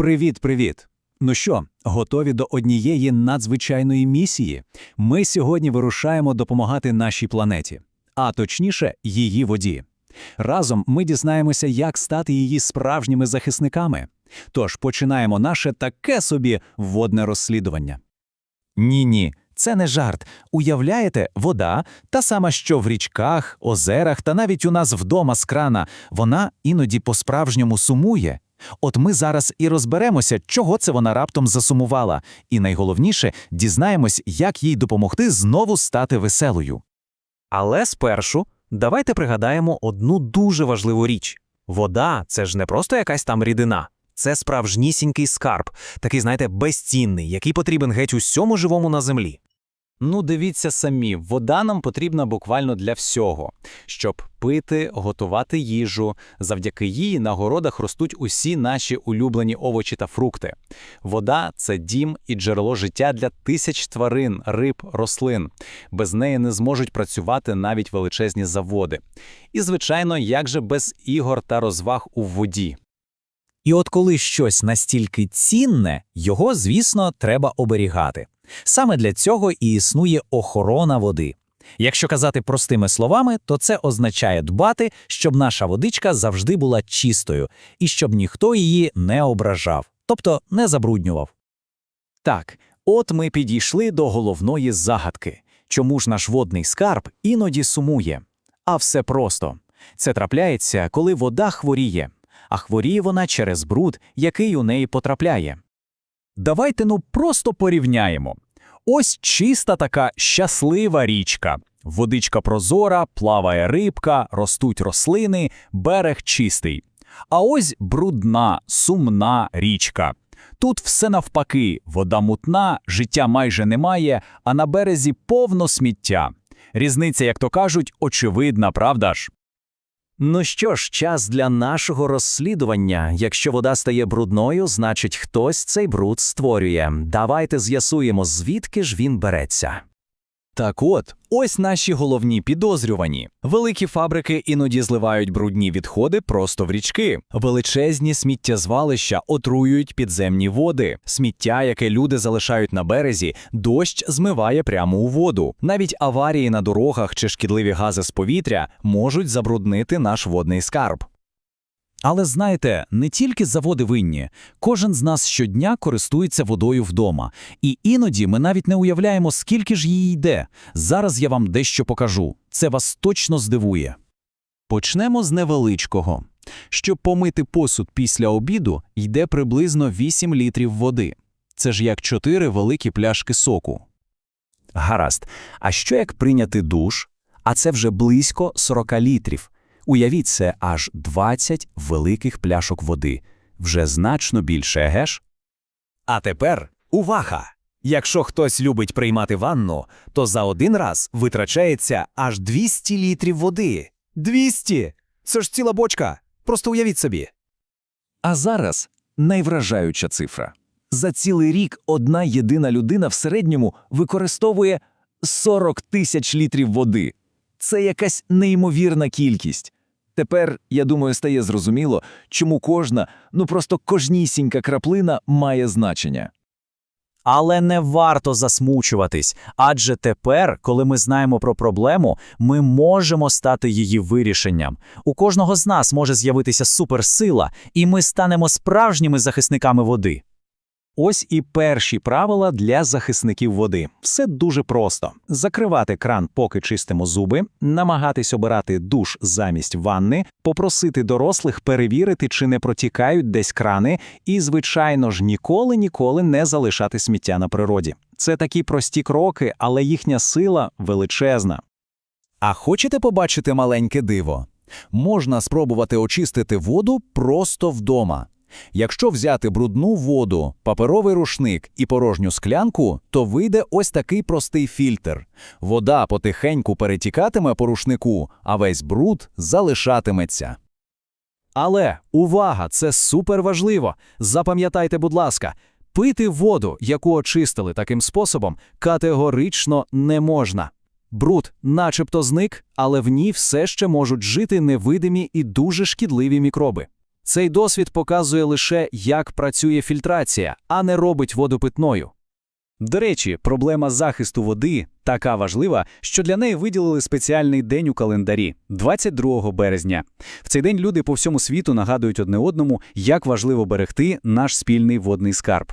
Привіт-привіт! Ну що, готові до однієї надзвичайної місії? Ми сьогодні вирушаємо допомагати нашій планеті, а точніше, її воді. Разом ми дізнаємося, як стати її справжніми захисниками. Тож починаємо наше таке собі водне розслідування. Ні-ні, це не жарт. Уявляєте, вода, та сама, що в річках, озерах та навіть у нас вдома з крана, вона іноді по-справжньому сумує. От ми зараз і розберемося, чого це вона раптом засумувала, і найголовніше дізнаємось, як їй допомогти знову стати веселою. Але спершу давайте пригадаємо одну дуже важливу річ: вода це ж не просто якась там рідина, це справжнісінький скарб, такий, знаєте, безцінний, який потрібен геть усьому живому на землі. Ну, дивіться самі, вода нам потрібна буквально для всього, щоб пити, готувати їжу. Завдяки їй на городах ростуть усі наші улюблені овочі та фрукти. Вода це дім і джерело життя для тисяч тварин, риб, рослин. Без неї не зможуть працювати навіть величезні заводи. І, звичайно, як же без ігор та розваг у воді. І от коли щось настільки цінне, його, звісно, треба оберігати. Саме для цього і існує охорона води. Якщо казати простими словами, то це означає дбати, щоб наша водичка завжди була чистою і щоб ніхто її не ображав, тобто не забруднював. Так, от ми підійшли до головної загадки. Чому ж наш водний скарб іноді сумує? А все просто. Це трапляється, коли вода хворіє, а хворіє вона через бруд, який у неї потрапляє. Давайте ну просто порівняємо. Ось чиста така щаслива річка. Водичка прозора, плаває рибка, ростуть рослини, берег чистий. А ось брудна, сумна річка. Тут все навпаки, вода мутна, життя майже немає, а на березі повно сміття. Різниця, як то кажуть, очевидна, правда ж? Ну що ж, час для нашого розслідування. Якщо вода стає брудною, значить хтось цей бруд створює. Давайте з'ясуємо, звідки ж він береться. Так от, ось наші головні підозрювані. Великі фабрики іноді зливають брудні відходи просто в річки. Величезні сміттєзвалища отруюють підземні води. Сміття, яке люди залишають на березі, дощ змиває прямо у воду. Навіть аварії на дорогах чи шкідливі гази з повітря можуть забруднити наш водний скарб. Але знаєте, не тільки заводи винні. Кожен з нас щодня користується водою вдома, і іноді ми навіть не уявляємо, скільки ж її йде. Зараз я вам дещо покажу. Це вас точно здивує. Почнемо з невеличкого. Щоб помити посуд після обіду, йде приблизно 8 літрів води. Це ж як 4 великі пляшки соку. Гаразд. А що як прийняти душ? А це вже близько 40 літрів. Уявіть це аж 20 великих пляшок води. Вже значно більше, геш? А тепер увага! Якщо хтось любить приймати ванну, то за один раз витрачається аж 200 літрів води. 200! Це ж ціла бочка. Просто уявіть собі. А зараз найвражаюча цифра. За цілий рік одна єдина людина в середньому використовує 40 тисяч літрів води. Це якась неймовірна кількість. Тепер, я думаю, стає зрозуміло, чому кожна, ну просто кожнісінька краплина має значення. Але не варто засмучуватись, адже тепер, коли ми знаємо про проблему, ми можемо стати її вирішенням. У кожного з нас може з'явитися суперсила, і ми станемо справжніми захисниками води. Ось і перші правила для захисників води. Все дуже просто: закривати кран, поки чистимо зуби, намагатись обирати душ замість ванни, попросити дорослих перевірити, чи не протікають десь крани, і, звичайно ж, ніколи ніколи не залишати сміття на природі. Це такі прості кроки, але їхня сила величезна. А хочете побачити маленьке диво? Можна спробувати очистити воду просто вдома. Якщо взяти брудну воду, паперовий рушник і порожню склянку, то вийде ось такий простий фільтр. Вода потихеньку перетікатиме по рушнику, а весь бруд залишатиметься. Але увага, це суперважливо. Запам'ятайте, будь ласка, пити воду, яку очистили таким способом, категорично не можна. Бруд начебто зник, але в ній все ще можуть жити невидимі і дуже шкідливі мікроби. Цей досвід показує лише, як працює фільтрація, а не робить воду питною. До речі, проблема захисту води така важлива, що для неї виділили спеціальний день у календарі 22 березня. В цей день люди по всьому світу нагадують одне одному, як важливо берегти наш спільний водний скарб.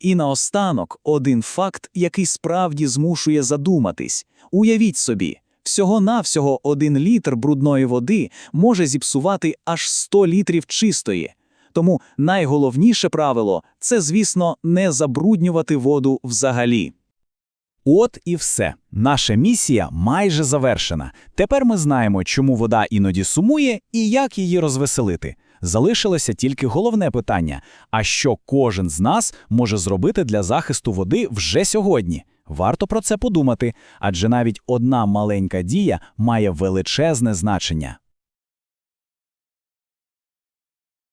І наостанок один факт, який справді змушує задуматись. Уявіть собі, всього-навсього один літр брудної води може зіпсувати аж 100 літрів чистої. Тому найголовніше правило – це, звісно, не забруднювати воду взагалі. От і все. Наша місія майже завершена. Тепер ми знаємо, чому вода іноді сумує і як її розвеселити. Залишилося тільки головне питання: а що кожен з нас може зробити для захисту води вже сьогодні? Варто про це подумати, адже навіть одна маленька дія має величезне значення.